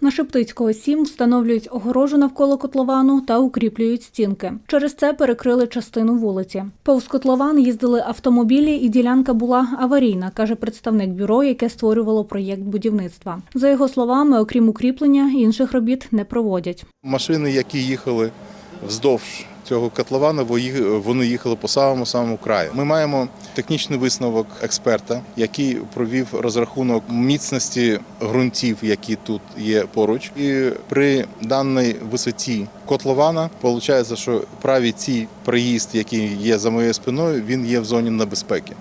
На Шептицького 7 встановлюють огорожу навколо котловану та укріплюють стінки. Через це перекрили частину вулиці. Повз котлован їздили автомобілі, і ділянка була аварійна, каже представник бюро, яке створювало проєкт будівництва. За його словами, окрім укріплення, інших робіт не проводять. Машини, які їхали вздовж цього котлована, вони їхали по самому самому краю. Ми маємо технічний висновок експерта, який провів розрахунок міцності ґрунтів, які тут є поруч. І при даній висоті котлована виходить, що праві ці проїзд, який є за моєю спиною, він є в зоні небезпеки.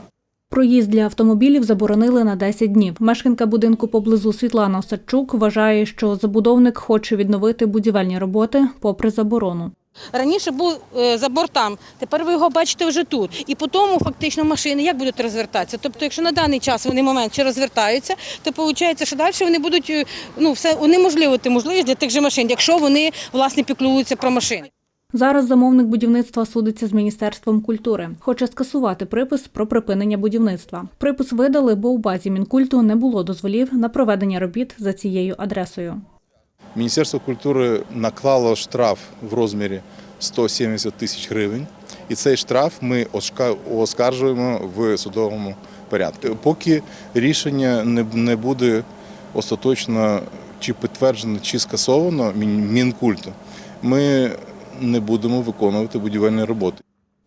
Проїзд для автомобілів заборонили на 10 днів. Мешканка будинку поблизу Світлана Осадчук вважає, що забудовник хоче відновити будівельні роботи попри заборону. Раніше був е, забор там, тепер ви його бачите вже тут. І по тому фактично машини як будуть розвертатися. Тобто, якщо на даний час вони момент ще розвертаються, то виходить, що далі вони будуть е, ну, все унеможливити можливість для тих же машин, якщо вони власне піклуються про машини. Зараз замовник будівництва судиться з міністерством культури. Хоче скасувати припис про припинення будівництва. Припис видали, бо у базі мінкульту не було дозволів на проведення робіт за цією адресою. Міністерство культури наклало штраф в розмірі 170 тисяч гривень, і цей штраф ми оскар- оскаржуємо в судовому порядку. Поки рішення не буде остаточно чи підтверджено, чи скасовано Мінкульту, ми не будемо виконувати будівельні роботи.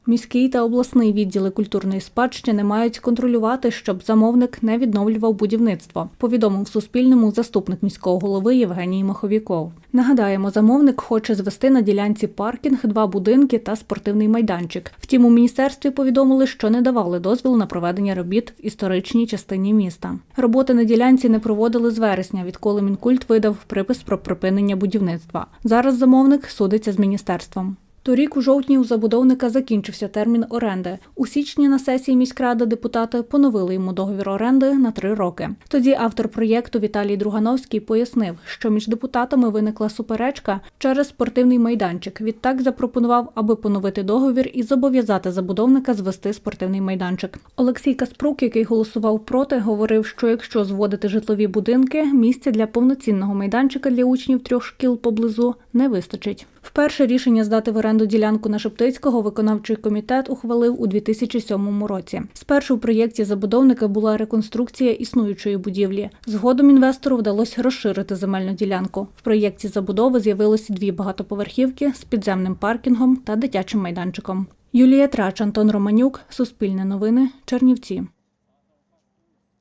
Міський та обласний відділи культурної спадщини мають контролювати, щоб замовник не відновлював будівництво. Повідомив Суспільному заступник міського голови Євгеній Маховіков. Нагадаємо, замовник хоче звести на ділянці паркінг, два будинки та спортивний майданчик. Втім, у міністерстві повідомили, що не давали дозвіл на проведення робіт в історичній частині міста. Роботи на ділянці не проводили з вересня, відколи мінкульт видав припис про припинення будівництва. Зараз замовник судиться з міністерством. Торік у жовтні у забудовника закінчився термін оренди. У січні на сесії міськради депутати поновили йому договір оренди на три роки. Тоді автор проєкту Віталій Другановський пояснив, що між депутатами виникла суперечка через спортивний майданчик. Відтак запропонував, аби поновити договір і зобов'язати забудовника звести спортивний майданчик. Олексій Каспрук, який голосував проти, говорив, що якщо зводити житлові будинки, місця для повноцінного майданчика для учнів трьох шкіл поблизу не вистачить. Вперше рішення здати в оренду ділянку на Шептицького виконавчий комітет ухвалив у 2007 році. Спершу у проєкті забудовника була реконструкція існуючої будівлі. Згодом інвестору вдалося розширити земельну ділянку. В проєкті забудови з'явилися дві багатоповерхівки з підземним паркінгом та дитячим майданчиком. Юлія Трач, Антон Романюк, Суспільне новини, Чернівці.